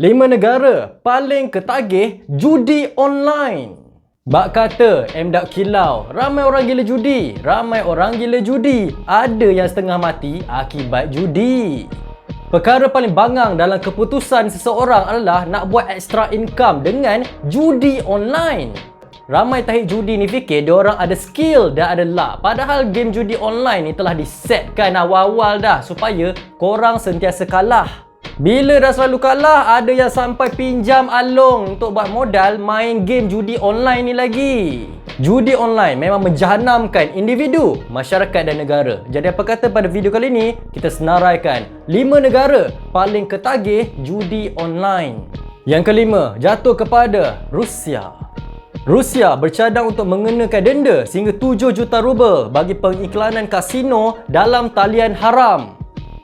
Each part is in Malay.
Lima negara paling ketagih judi online. Bak kata M. Dak Kilau, ramai orang gila judi, ramai orang gila judi. Ada yang setengah mati akibat judi. Perkara paling bangang dalam keputusan seseorang adalah nak buat extra income dengan judi online. Ramai tahik judi ni fikir dia orang ada skill dan ada luck. Padahal game judi online ni telah disetkan awal-awal dah supaya korang sentiasa kalah. Bila dah selalu kalah, ada yang sampai pinjam alung untuk buat modal main game judi online ni lagi. Judi online memang menjahanamkan individu, masyarakat dan negara. Jadi apa kata pada video kali ini, kita senaraikan 5 negara paling ketagih judi online. Yang kelima, jatuh kepada Rusia. Rusia bercadang untuk mengenakan denda sehingga 7 juta rubel bagi pengiklanan kasino dalam talian haram.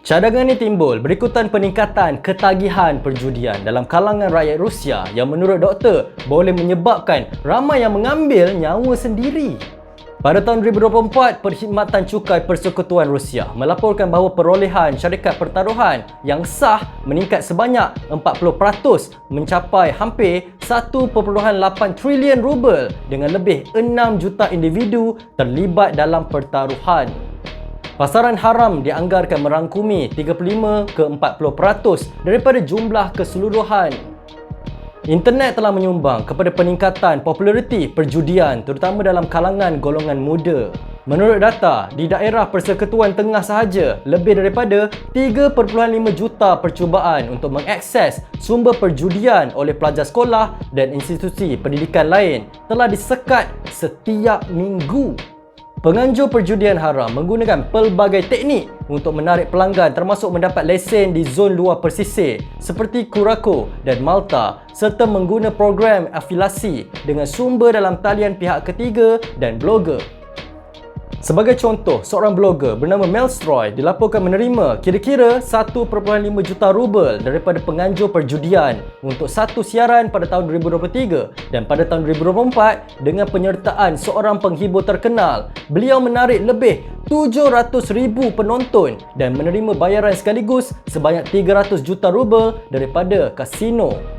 Cadangan ini timbul berikutan peningkatan ketagihan perjudian dalam kalangan rakyat Rusia yang menurut doktor boleh menyebabkan ramai yang mengambil nyawa sendiri. Pada tahun 2024, Perkhidmatan Cukai Persekutuan Rusia melaporkan bahawa perolehan syarikat pertaruhan yang sah meningkat sebanyak 40% mencapai hampir 1.8 trilion rubel dengan lebih 6 juta individu terlibat dalam pertaruhan. Pasaran haram dianggarkan merangkumi 35 ke 40% daripada jumlah keseluruhan. Internet telah menyumbang kepada peningkatan populariti perjudian terutama dalam kalangan golongan muda. Menurut data, di daerah Persekutuan Tengah sahaja, lebih daripada 3.5 juta percubaan untuk mengakses sumber perjudian oleh pelajar sekolah dan institusi pendidikan lain telah disekat setiap minggu. Penganjur perjudian haram menggunakan pelbagai teknik untuk menarik pelanggan termasuk mendapat lesen di zon luar persisir seperti Curacao dan Malta serta mengguna program afilasi dengan sumber dalam talian pihak ketiga dan blogger. Sebagai contoh, seorang blogger bernama Mel Stroy dilaporkan menerima kira-kira 1.5 juta rubel daripada penganjur perjudian untuk satu siaran pada tahun 2023 dan pada tahun 2024 dengan penyertaan seorang penghibur terkenal, beliau menarik lebih 700,000 penonton dan menerima bayaran sekaligus sebanyak 300 juta rubel daripada kasino.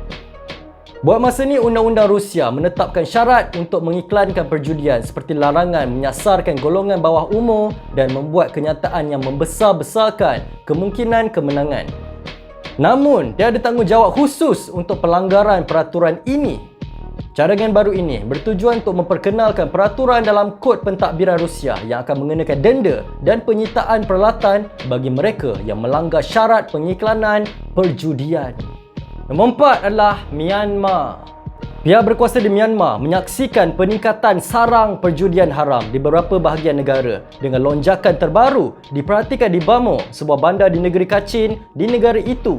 Buat masa ni, Undang-Undang Rusia menetapkan syarat untuk mengiklankan perjudian seperti larangan menyasarkan golongan bawah umur dan membuat kenyataan yang membesar-besarkan kemungkinan kemenangan. Namun, dia ada tanggungjawab khusus untuk pelanggaran peraturan ini. Cadangan baru ini bertujuan untuk memperkenalkan peraturan dalam Kod Pentadbiran Rusia yang akan mengenakan denda dan penyitaan peralatan bagi mereka yang melanggar syarat pengiklanan perjudian. Nombor empat adalah Myanmar. Pihak berkuasa di Myanmar menyaksikan peningkatan sarang perjudian haram di beberapa bahagian negara dengan lonjakan terbaru diperhatikan di Bamo, sebuah bandar di negeri Kachin di negara itu.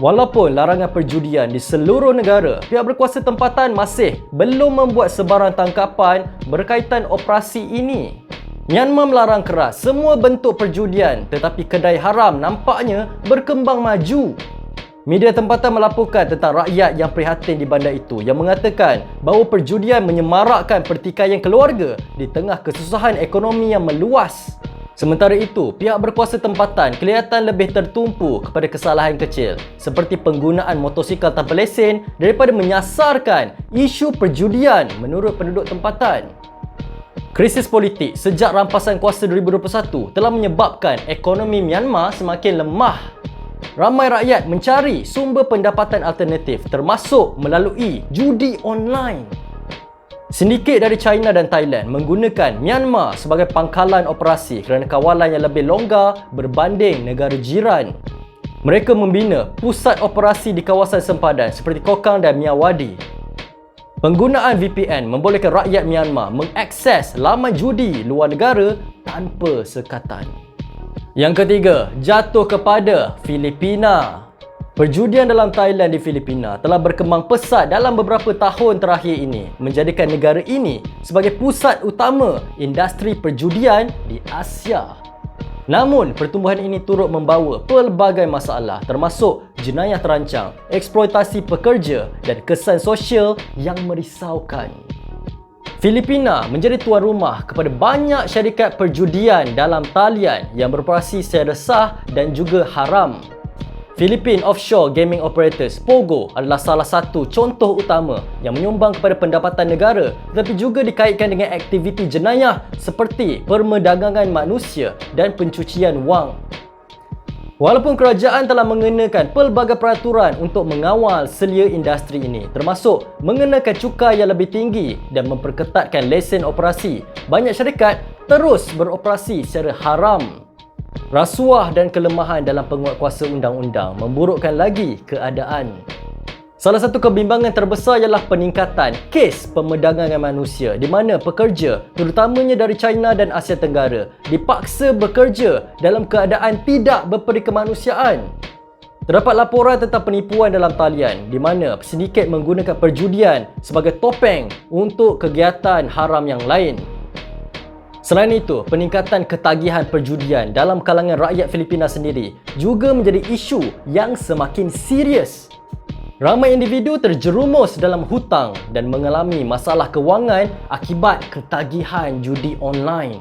Walaupun larangan perjudian di seluruh negara, pihak berkuasa tempatan masih belum membuat sebarang tangkapan berkaitan operasi ini. Myanmar melarang keras semua bentuk perjudian tetapi kedai haram nampaknya berkembang maju Media tempatan melaporkan tentang rakyat yang prihatin di bandar itu yang mengatakan bahawa perjudian menyemarakkan pertikaian keluarga di tengah kesusahan ekonomi yang meluas. Sementara itu, pihak berkuasa tempatan kelihatan lebih tertumpu kepada kesalahan kecil seperti penggunaan motosikal tanpa lesen daripada menyasarkan isu perjudian menurut penduduk tempatan. Krisis politik sejak rampasan kuasa 2021 telah menyebabkan ekonomi Myanmar semakin lemah ramai rakyat mencari sumber pendapatan alternatif termasuk melalui judi online. Sindiket dari China dan Thailand menggunakan Myanmar sebagai pangkalan operasi kerana kawalan yang lebih longgar berbanding negara jiran. Mereka membina pusat operasi di kawasan sempadan seperti Kokang dan Miyawadi. Penggunaan VPN membolehkan rakyat Myanmar mengakses laman judi luar negara tanpa sekatan. Yang ketiga, jatuh kepada Filipina. Perjudian dalam Thailand di Filipina telah berkembang pesat dalam beberapa tahun terakhir ini menjadikan negara ini sebagai pusat utama industri perjudian di Asia. Namun, pertumbuhan ini turut membawa pelbagai masalah termasuk jenayah terancang, eksploitasi pekerja dan kesan sosial yang merisaukan. Filipina menjadi tuan rumah kepada banyak syarikat perjudian dalam talian yang beroperasi secara sah dan juga haram. Philippine Offshore Gaming Operators POGO adalah salah satu contoh utama yang menyumbang kepada pendapatan negara tetapi juga dikaitkan dengan aktiviti jenayah seperti permedagangan manusia dan pencucian wang. Walaupun kerajaan telah mengenakan pelbagai peraturan untuk mengawal selia industri ini termasuk mengenakan cukai yang lebih tinggi dan memperketatkan lesen operasi, banyak syarikat terus beroperasi secara haram Rasuah dan kelemahan dalam penguatkuasa undang-undang memburukkan lagi keadaan. Salah satu kebimbangan terbesar ialah peningkatan kes pemerdagangan manusia di mana pekerja, terutamanya dari China dan Asia Tenggara, dipaksa bekerja dalam keadaan tidak berperi kemanusiaan. Terdapat laporan tentang penipuan dalam talian di mana sindiket menggunakan perjudian sebagai topeng untuk kegiatan haram yang lain. Selain itu, peningkatan ketagihan perjudian dalam kalangan rakyat Filipina sendiri juga menjadi isu yang semakin serius. Ramai individu terjerumus dalam hutang dan mengalami masalah kewangan akibat ketagihan judi online.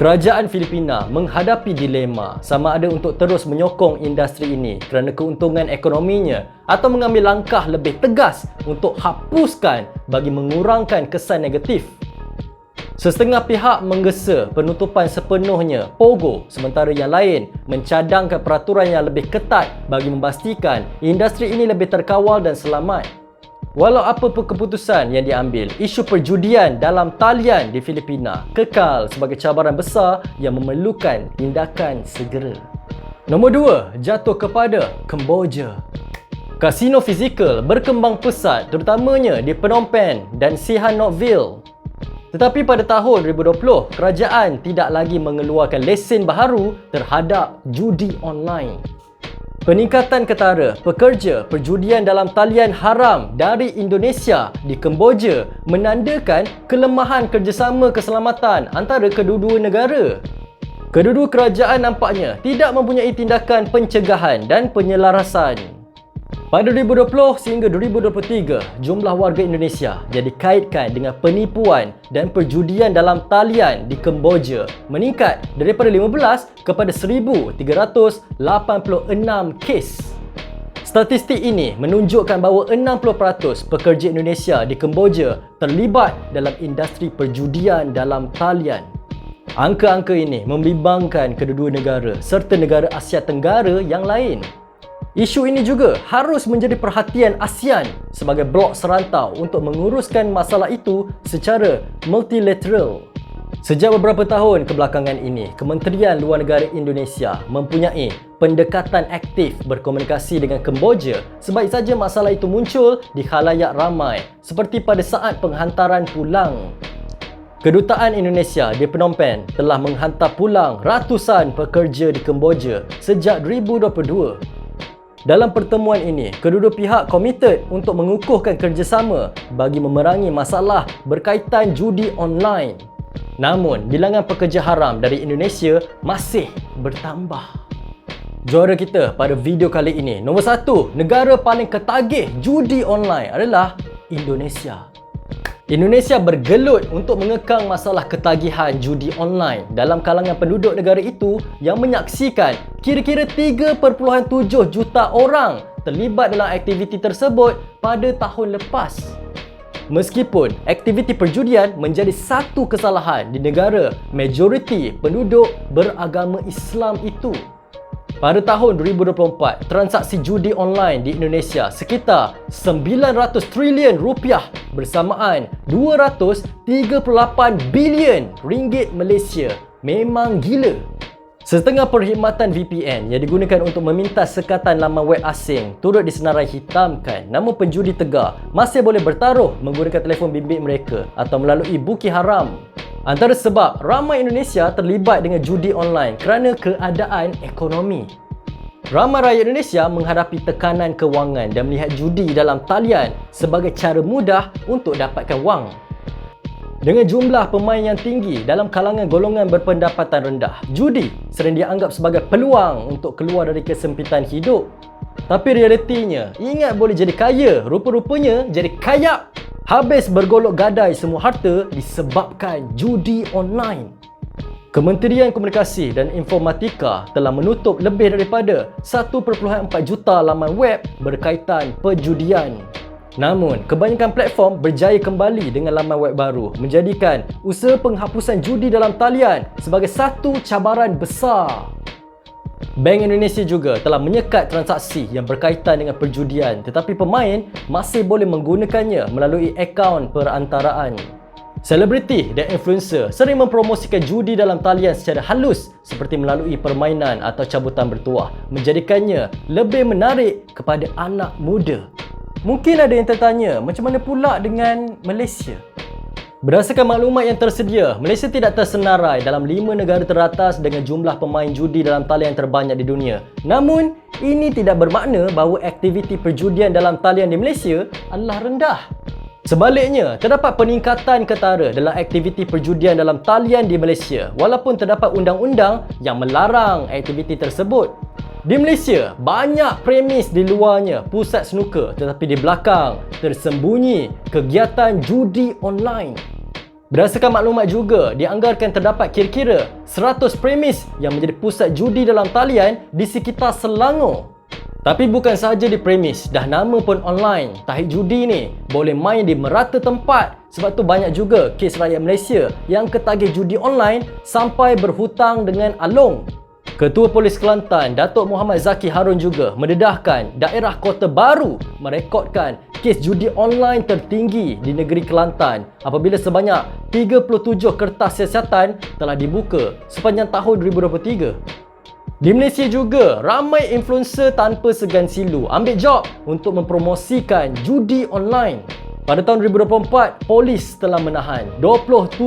Kerajaan Filipina menghadapi dilema sama ada untuk terus menyokong industri ini kerana keuntungan ekonominya atau mengambil langkah lebih tegas untuk hapuskan bagi mengurangkan kesan negatif Sesetengah pihak menggesa penutupan sepenuhnya POGO sementara yang lain mencadangkan peraturan yang lebih ketat bagi memastikan industri ini lebih terkawal dan selamat. Walau apa pun keputusan yang diambil, isu perjudian dalam talian di Filipina kekal sebagai cabaran besar yang memerlukan tindakan segera. Nombor dua, jatuh kepada Kemboja. Kasino fizikal berkembang pesat terutamanya di Phnom Penh dan Sihanoukville tetapi pada tahun 2020, kerajaan tidak lagi mengeluarkan lesen baharu terhadap judi online. Peningkatan ketara pekerja perjudian dalam talian haram dari Indonesia di Kemboja menandakan kelemahan kerjasama keselamatan antara kedua-dua negara. Kedua-dua kerajaan nampaknya tidak mempunyai tindakan pencegahan dan penyelarasan. Pada 2020 sehingga 2023, jumlah warga Indonesia yang dikaitkan dengan penipuan dan perjudian dalam talian di Kemboja meningkat daripada 15 kepada 1,386 kes. Statistik ini menunjukkan bahawa 60% pekerja Indonesia di Kemboja terlibat dalam industri perjudian dalam talian. Angka-angka ini membimbangkan kedua-dua negara serta negara Asia Tenggara yang lain. Isu ini juga harus menjadi perhatian ASEAN sebagai blok serantau untuk menguruskan masalah itu secara multilateral. Sejak beberapa tahun kebelakangan ini, Kementerian Luar Negara Indonesia mempunyai pendekatan aktif berkomunikasi dengan Kemboja sebaik saja masalah itu muncul di khalayak ramai seperti pada saat penghantaran pulang. Kedutaan Indonesia di Phnom Penh telah menghantar pulang ratusan pekerja di Kemboja sejak 2022 dalam pertemuan ini, kedua-dua pihak komited untuk mengukuhkan kerjasama bagi memerangi masalah berkaitan judi online. Namun, bilangan pekerja haram dari Indonesia masih bertambah. Juara kita pada video kali ini, nombor satu, negara paling ketagih judi online adalah Indonesia. Indonesia bergelut untuk mengekang masalah ketagihan judi online dalam kalangan penduduk negara itu yang menyaksikan kira-kira 3.7 juta orang terlibat dalam aktiviti tersebut pada tahun lepas. Meskipun aktiviti perjudian menjadi satu kesalahan di negara majoriti penduduk beragama Islam itu. Pada tahun 2024, transaksi judi online di Indonesia sekitar 900 trilion rupiah bersamaan 238 bilion ringgit Malaysia. Memang gila. Setengah perkhidmatan VPN yang digunakan untuk meminta sekatan laman web asing turut disenarai hitamkan namun penjudi tegar masih boleh bertaruh menggunakan telefon bimbit mereka atau melalui buki haram. Antara sebab ramai Indonesia terlibat dengan judi online kerana keadaan ekonomi. Ramai rakyat Indonesia menghadapi tekanan kewangan dan melihat judi dalam talian sebagai cara mudah untuk dapatkan wang. Dengan jumlah pemain yang tinggi dalam kalangan golongan berpendapatan rendah, judi sering dianggap sebagai peluang untuk keluar dari kesempitan hidup. Tapi realitinya, ingat boleh jadi kaya, rupa-rupanya jadi kaya Habis bergolok gadai semua harta disebabkan judi online. Kementerian Komunikasi dan Informatika telah menutup lebih daripada 1.4 juta laman web berkaitan perjudian. Namun, kebanyakan platform berjaya kembali dengan laman web baru menjadikan usaha penghapusan judi dalam talian sebagai satu cabaran besar. Bank Indonesia juga telah menyekat transaksi yang berkaitan dengan perjudian tetapi pemain masih boleh menggunakannya melalui akaun perantaraan. Selebriti dan influencer sering mempromosikan judi dalam talian secara halus seperti melalui permainan atau cabutan bertuah menjadikannya lebih menarik kepada anak muda. Mungkin ada yang tertanya, macam mana pula dengan Malaysia? Berdasarkan maklumat yang tersedia, Malaysia tidak tersenarai dalam lima negara teratas dengan jumlah pemain judi dalam talian terbanyak di dunia. Namun, ini tidak bermakna bahawa aktiviti perjudian dalam talian di Malaysia adalah rendah. Sebaliknya, terdapat peningkatan ketara dalam aktiviti perjudian dalam talian di Malaysia walaupun terdapat undang-undang yang melarang aktiviti tersebut. Di Malaysia, banyak premis di luarnya pusat snooker tetapi di belakang tersembunyi kegiatan judi online. Berdasarkan maklumat juga, dianggarkan terdapat kira-kira 100 premis yang menjadi pusat judi dalam talian di sekitar Selangor. Tapi bukan sahaja di premis, dah nama pun online. Tahik judi ni boleh main di merata tempat. Sebab tu banyak juga kes rakyat Malaysia yang ketagih judi online sampai berhutang dengan alung. Ketua Polis Kelantan, Datuk Muhammad Zaki Harun juga mendedahkan daerah Kota Baru merekodkan kes judi online tertinggi di negeri Kelantan apabila sebanyak 37 kertas siasatan telah dibuka sepanjang tahun 2023. Di Malaysia juga, ramai influencer tanpa segan silu ambil job untuk mempromosikan judi online. Pada tahun 2024, polis telah menahan 27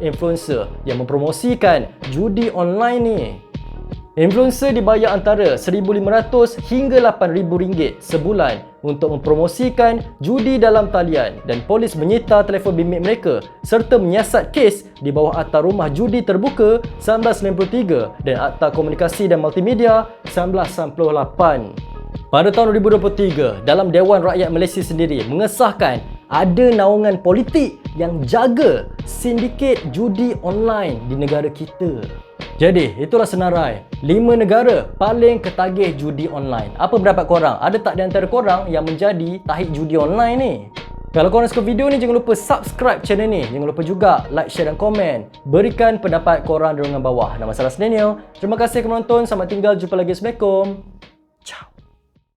influencer yang mempromosikan judi online ni. Influencer dibayar antara RM1,500 hingga RM8,000 sebulan untuk mempromosikan judi dalam talian dan polis menyita telefon bimbit mereka serta menyiasat kes di bawah Akta Rumah Judi Terbuka 1993 dan Akta Komunikasi dan Multimedia 1998. Pada tahun 2023, dalam Dewan Rakyat Malaysia sendiri mengesahkan ada naungan politik yang jaga sindiket judi online di negara kita. Jadi, itulah senarai 5 negara paling ketagih judi online. Apa pendapat korang? Ada tak di antara korang yang menjadi tahik judi online ni? Kalau korang suka video ni, jangan lupa subscribe channel ni. Jangan lupa juga like, share dan komen. Berikan pendapat korang di ruangan bawah. Nama saya Daniel. Terima kasih kerana menonton. Selamat tinggal. Jumpa lagi. Assalamualaikum.